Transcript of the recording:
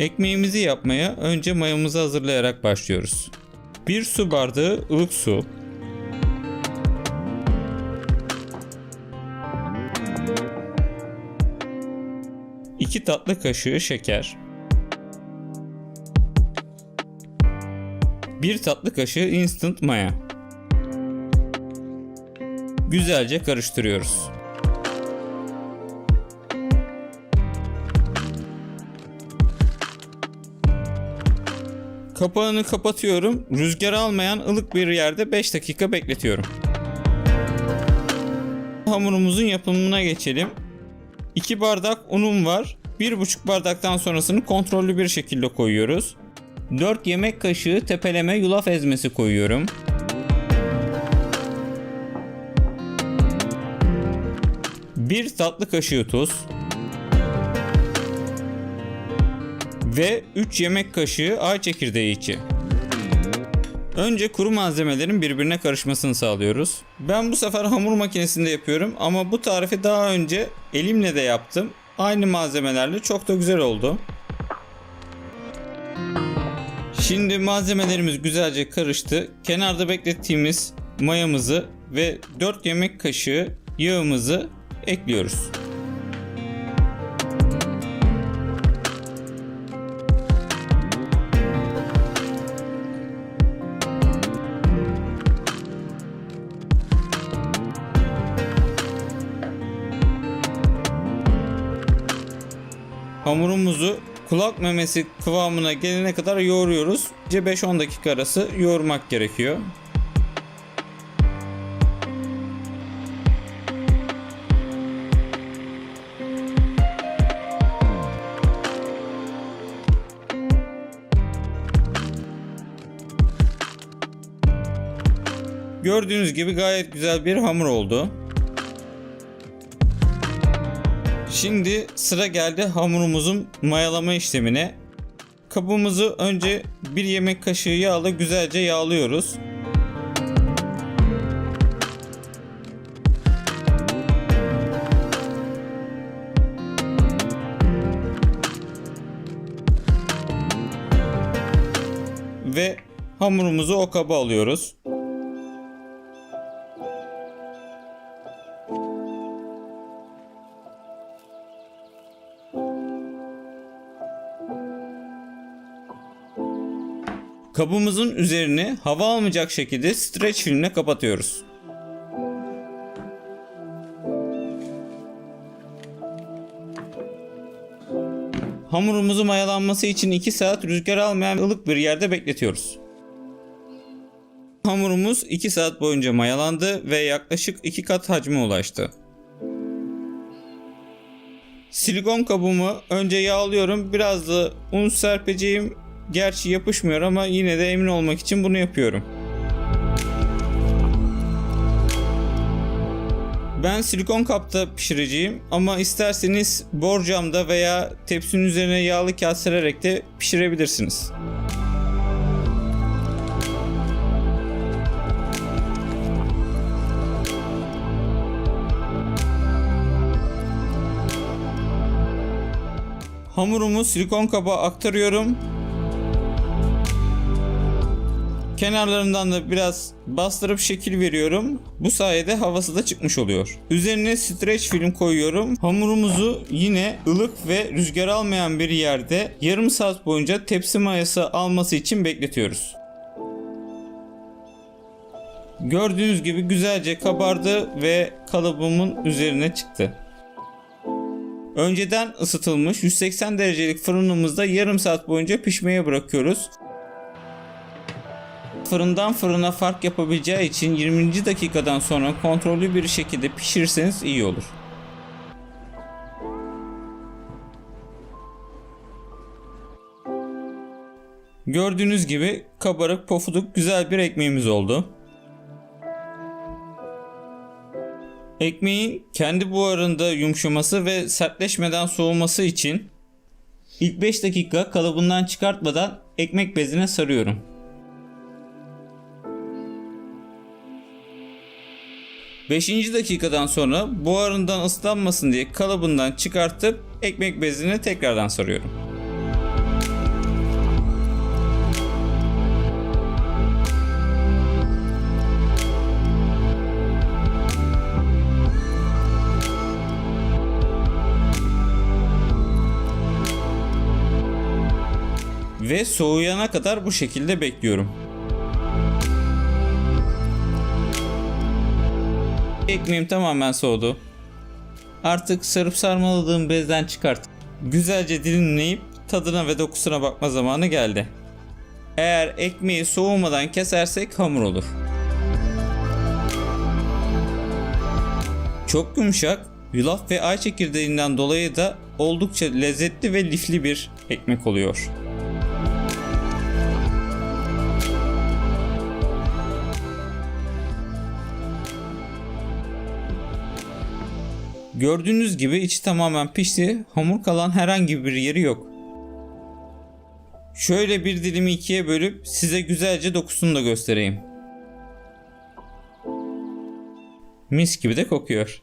Ekmeğimizi yapmaya önce mayamızı hazırlayarak başlıyoruz. 1 su bardağı ılık su, 2 tatlı kaşığı şeker, 1 tatlı kaşığı instant maya. Güzelce karıştırıyoruz. Kapağını kapatıyorum. Rüzgar almayan ılık bir yerde 5 dakika bekletiyorum. Hamurumuzun yapımına geçelim. 2 bardak unum var. 1,5 bardaktan sonrasını kontrollü bir şekilde koyuyoruz. 4 yemek kaşığı tepeleme yulaf ezmesi koyuyorum. Bir tatlı kaşığı tuz. Ve 3 yemek kaşığı ay çekirdeği içi. Önce kuru malzemelerin birbirine karışmasını sağlıyoruz. Ben bu sefer hamur makinesinde yapıyorum ama bu tarifi daha önce elimle de yaptım. Aynı malzemelerle çok da güzel oldu. Şimdi malzemelerimiz güzelce karıştı. Kenarda beklettiğimiz mayamızı ve 4 yemek kaşığı yağımızı ekliyoruz. Hamurumuzu kulak memesi kıvamına gelene kadar yoğuruyoruz. 5-10 dakika arası yoğurmak gerekiyor. Gördüğünüz gibi gayet güzel bir hamur oldu. Şimdi sıra geldi hamurumuzun mayalama işlemine. Kabımızı önce bir yemek kaşığı yağla güzelce yağlıyoruz. Ve hamurumuzu o kaba alıyoruz. Kabımızın üzerini hava almayacak şekilde streç filmle kapatıyoruz. Hamurumuzu mayalanması için 2 saat rüzgar almayan ılık bir yerde bekletiyoruz. Hamurumuz 2 saat boyunca mayalandı ve yaklaşık 2 kat hacme ulaştı. Silikon kabımı önce yağlıyorum. Biraz da un serpeceğim. Gerçi yapışmıyor ama yine de emin olmak için bunu yapıyorum. Ben silikon kapta pişireceğim ama isterseniz borcamda veya tepsinin üzerine yağlı kağıt sererek de pişirebilirsiniz. Hamurumu silikon kaba aktarıyorum. Kenarlarından da biraz bastırıp şekil veriyorum. Bu sayede havası da çıkmış oluyor. Üzerine streç film koyuyorum. Hamurumuzu yine ılık ve rüzgar almayan bir yerde yarım saat boyunca tepsi mayası alması için bekletiyoruz. Gördüğünüz gibi güzelce kabardı ve kalıbımın üzerine çıktı. Önceden ısıtılmış 180 derecelik fırınımızda yarım saat boyunca pişmeye bırakıyoruz. Fırından fırına fark yapabileceği için 20. dakikadan sonra kontrollü bir şekilde pişirirseniz iyi olur. Gördüğünüz gibi kabarık pofuduk güzel bir ekmeğimiz oldu. Ekmeğin kendi buharında yumuşaması ve sertleşmeden soğuması için ilk 5 dakika kalıbından çıkartmadan ekmek bezine sarıyorum. 5. dakikadan sonra buharından ıslanmasın diye kalıbından çıkartıp ekmek bezini tekrardan sarıyorum. ve soğuyana kadar bu şekilde bekliyorum. Ekmeğim tamamen soğudu. Artık sarıp sarmaladığım bezden çıkart. Güzelce dilimleyip tadına ve dokusuna bakma zamanı geldi. Eğer ekmeği soğumadan kesersek hamur olur. Çok yumuşak, yulaf ve ay çekirdeğinden dolayı da oldukça lezzetli ve lifli bir ekmek oluyor. Gördüğünüz gibi içi tamamen pişti, hamur kalan herhangi bir yeri yok. Şöyle bir dilimi ikiye bölüp size güzelce dokusunu da göstereyim. Mis gibi de kokuyor.